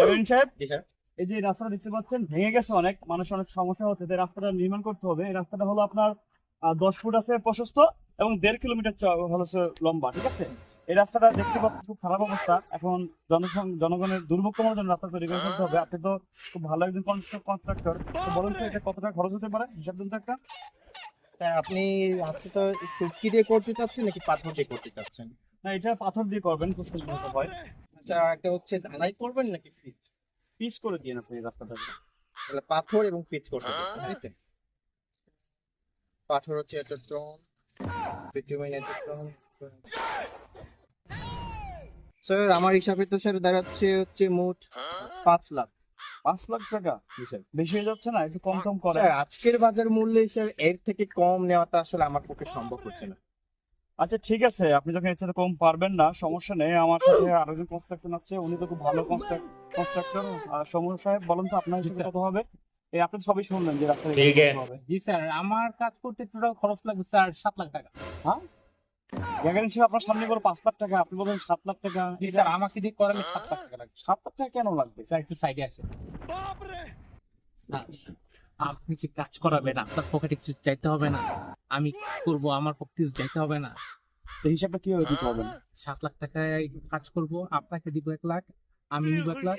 Chairman সাহেব জি sir. এই যে রাস্তাটা দেখতে পাচ্ছেন ভেঙে গেছে অনেক মানুষের অনেক সমস্যা হচ্ছে এই রাস্তাটা নির্মাণ করতে হবে। এই রাস্তাটা হলো আপনার দশ ফুট আছে প্রশস্ত এবং দেড় কিলোমিটার হলো লম্বা ঠিক আছে? এই রাস্তাটা দেখতে পাচ্ছেন খুব খারাপ অবস্থা। এখন জনসং- জনগণের দুর্ভোগ কমানোর জন্য রাস্তা তৈরি করে ফেলতে হবে। আপনি তো খুব ভালো একজন কনস্ট্রাক্টর তো বলুন তো এটা কত টাকা খরচ হতে পারে হিসাব দিন একটা। আপনি তো সুটকি দিয়ে করতে চাচ্ছেন নাকি পাথর দিয়ে করতে চাচ্ছেন? না এটা পাথর দিয়ে করবেন খুব সুন্দর হয়। আচ্ছা একটা হচ্ছে ঢালাই করবেন নাকি পিচ? করে দিয়ে আপনি রাস্তাটা। তাহলে পাথর এবং পিচ করতে তো? পাথর হচ্ছে এত টন বিটুমিন এত টন স্যার আমার হিসাবে তো স্যার দাঁড়াচ্ছে হচ্ছে মোট পাঁচ লাখ। পাঁচ লাখ টাকা? বেশি হয়ে যাচ্ছে না? একটু কম কম করে আজকের বাজার মূল্যে স্যার এর থেকে কম নেওয়াটা আসলে আমার পক্ষে সম্ভব হচ্ছে না। আচ্ছা ঠিক আছে। আপনি যখন এর কম পারবেন না সমস্যা নেই। আমার সাথে আরেকজন কনস্ট্রাকশন আছে উনি তো খুব ভালো কনস্ট্রাক্টর সমর সাহেব বলেন তো আপনার হিসেবে কত হবে? এই আপনি সবই শুনলেন যে রাস্তা ঠিক হবে। জি স্যার আমার কাজ করতে টোটাল খরচ লাগবে স্যার সাত লাখ টাকা। আপনার সামনে বড় পাঁচ লাখ টাকা আপনি বলেন সাত লাখ টাকা। জি স্যার আমাকে দিয়ে করালে সাত লাখ টাকা লাগবে। সাত লাখ টাকা কেন লাগবে? স্যার একটু সাইডে আসে আপনি যে কাজ করাবেন আপনার পকেটে কিছু চাইতে হবে না। আমি করব? আমার পকেটে কিছু চাইতে হবে না। সাত লাখ টাকায় কাজ করব আপনাকে দিব এক লাখ আমি দিব এক লাখ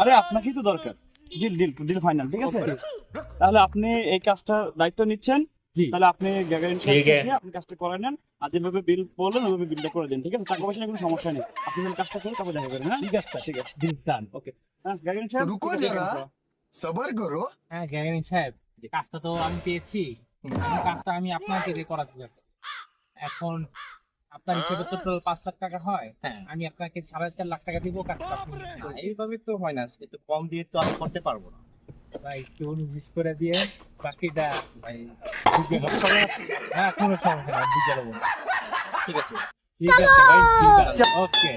আরে আপনাকেই তো দরকার। জি ডিল ডিল ফাইনাল ঠিক আছে? তাহলে আপনি এই কাজটা দায়িত্ব নিচ্ছেন। তাহলে আপনি আপনি কাজটা করে নেন। আর যেভাবে বিল বললেন ওইভাবে বিলটা করে দেন ঠিক আছে? টাকা পয়সা কোনো সমস্যা নেই। আপনি কাজটা করে তারপর দেখা করেন হ্যাঁ? ঠিক আছে ঠিক আছে। ডিল ডান ওকে হ্যাঁ গ্যাগারিন সাহেব রুকো জরা সবার করো। হ্যাঁ গ্যাগারিন সাহেব কাজটা তো আমি পেয়েছি। কাজটা আমি আপনাকে দিয়ে করাতে যাব। এখন আপনার হিসেবে তো টোটাল পাঁচ লাখ টাকা হয় হ্যাঁ। আমি আপনাকে সাড়ে চার লাখ টাকা দিব কাজটা এইভাবে তো হয় না একটু কম দিয়ে তো আমি করতে পারব না। ভাই একটু মিস করে দিয়ে বাকিটা ভাই হ্যাঁ কোনো সমস্যা না বুঝে নেব। ঠিক আছে। ঠিক আছে ভাই ঠিক আছে। ওকে